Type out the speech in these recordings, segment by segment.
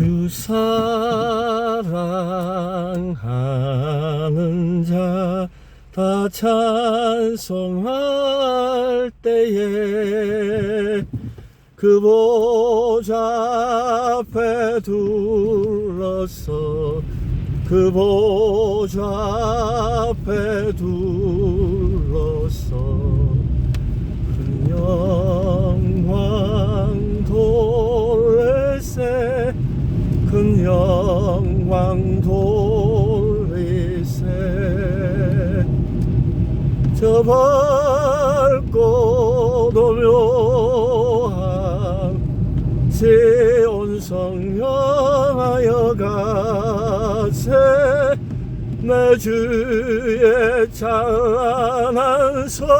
주 사랑하는 자 다 찬송할 때에 그 보좌 앞에 둘러서 그 보좌 앞에 둘러서 큰영 영광 돌리세. 저 밝고 도묘한 지온성 영하여 가세. 내 주의 찬란한 섬에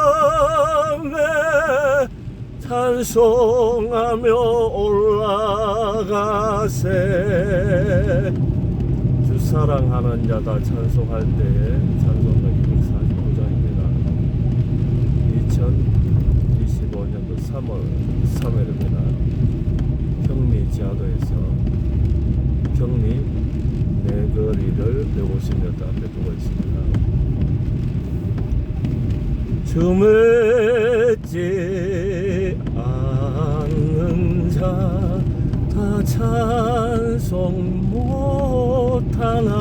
찬송하며 올라 가세. 주 사랑하는 자다 찬송할 때에 249장입니다. 2025년도 3월 3일입니다. 경리 지하도에서 경리 내거리를 150m 앞에 두고 있습니다. 춤을지 않는 자 다 찬송 못하나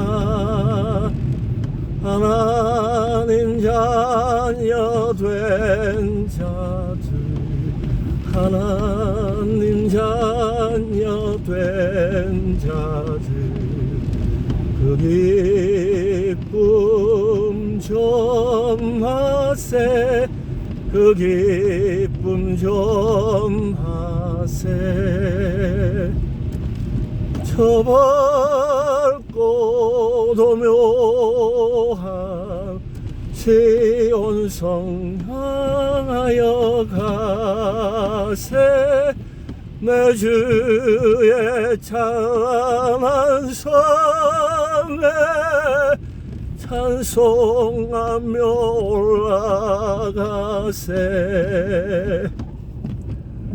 하나님 자녀 된 자들 하나님 자녀 된 자들 그 기쁨 좀 하세 그 기쁨 좀 하세. 저 밝고 도 묘한 시온성 향하여 가세. 내 주의 찬란한 섬에 찬송하며 올라 가세